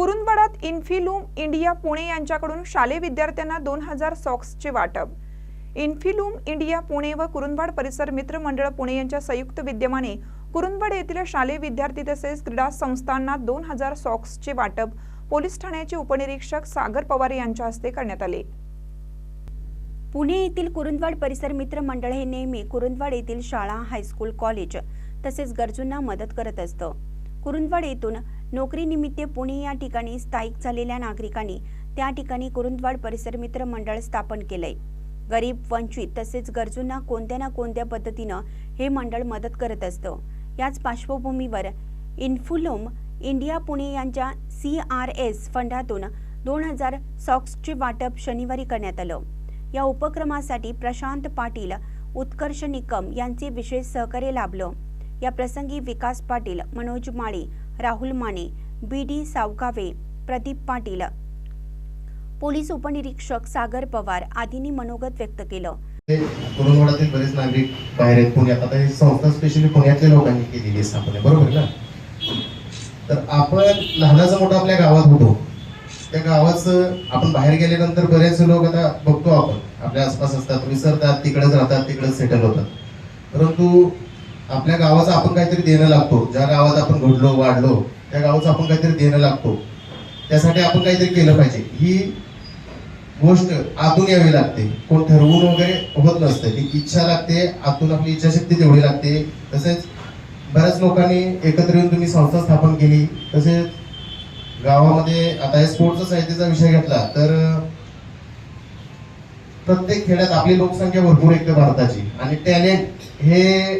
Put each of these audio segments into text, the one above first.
कुरुंदवाडात इन्फिलूम India Pune यांच्याकडून शालेय विद्यार्थ्यांना दोन हजार सॉक्सचे वाटप. इन्फिलूम इंडिया पुणे व कुरुंदवाड परिसर मित्र मंडळ पुणे यांच्या संयुक्त विद्यमाने कुरुंदवाड येथील शालेय विद्यार्थी तसेच क्रीडा संस्थांना दोन हजार सॉक्सचे वाटप पोलीस ठाण्याचे उपनिरीक्षक सागर पवार यांच्या हस्ते करण्यात आले. पुणे येथील कुरुंदवाड परिसर मित्र मंडळ हे नेहमी कुरुंदवाड येथील शाळा हायस्कूल कॉलेज तसेच गरजूंना मदत करत असतं. कुरुंदवाड येथून नोकरीनिमित्त पुणे या ठिकाणी स्थायिक झालेल्या नागरिकांनी त्या ठिकाणी कुरुंदवाड परिसर मित्र मंडळ स्थापन केलंय. गरीब वंचित तसेच गरजूंना कोणत्या ना कोणत्या पद्धतीनं हे मंडळ मदत करत असतं. याच पार्श्वभूमीवर इन्फुलोम इंडिया पुणे यांच्या सी आर एस फंडातून दोन हजार सॉक्सचे वाटप शनिवारी करण्यात आलं. या उपक्रमासाठी प्रशांत पाटील उत्कर्ष निकम यांचे विशेष सहकार्य लाभलं. या प्रसंगी Vikas Patil Manoj Mali Rahul Mane B D Sawkawe Pradeep Patil. Police उपनिरीक्षक सागर पवार आदींनी मनोगत व्यक्त केलं. ते कुरुंदवाडातील बरेच नागरिक बाहेर आहेत पुण्यात. आता ही संस्था स्पेशली पुण्यातल्या लोकांनी केलेली स्थापना. बरोबर ना? तर आपण लहानाचा मोठा आपल्या गावात होतो. त्या गावाचं आपण बाहेर गेल्यानंतर बरेच लोक आता बघतो आपण. आपल्या आसपास असतात विसरतात तिकडेच राहतात तिकडेच सेटल होतात. परंतु आपल्या गावाचं आपण काहीतरी देणं लागतो. ज्या गावात आपण घडलो वाढलो त्या गावाचं आपण काहीतरी देणं लागतो. त्यासाठी आपण काहीतरी केलं पाहिजे. ही गोष्ट आतून यावी लागते. कोण ठरवून वगैरे होत नसते. ती इच्छा लागते आतून आपली इच्छाशक्ती तेवढी लागते. तसेच बऱ्याच लोकांनी एकत्र येऊन तुम्ही संस्था स्थापन केली. तसेच गावामध्ये आता हे साहित्याचा विषय घेतला तर प्रत्येक खेड्यात आपली लोकसंख्या भरपूर आहे भारताची. आणि टॅलेंट हे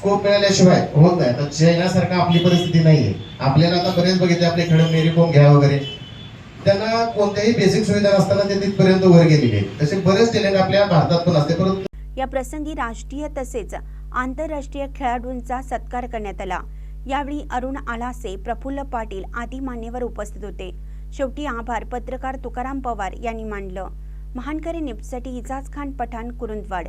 स्कोप मिळाल्याशिवाय होत नाही. तर चैनासारखा आपली परिस्थिती नाहीये. आपल्याला आता बरेच बघितले आपले खेळ मेरी कोम घ्या वगैरे. त्यांना कोणत्याही बेसिक सुविधा नसताना ते तिथपर्यंत वर गेलेले तसे बरेच टॅलेंट आपल्या भारतात पण असते. परंतु या प्रसंगी राष्ट्रीय तसेच आंतरराष्ट्रीय खेळाडूंचा सत्कार करण्यात आला. यावेळी अरुण आलासे प्रफुल्ल पाटील आदी मान्यवर उपस्थित होते. शेवटी आभार पत्रकार तुकाराम पवार यांनी मानलं. महानकरी निपसाठी इजाज खान पठाण कुरुंदवाड.